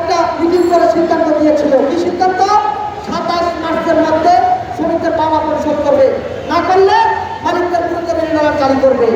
একটা মিটিং করে সিদ্ধান্ত নিয়েছিল কি সিদ্ধান্ত সাতাশ মার্চের মধ্যে শ্রমিকদের পাওয়া পরিশোধ করবে। না করলে মালিকদের বিরুদ্ধে জারি করবে।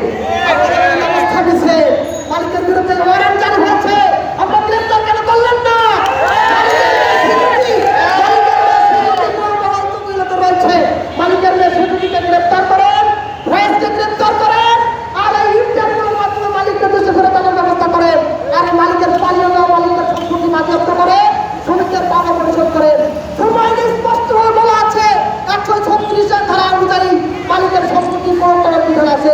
আছে।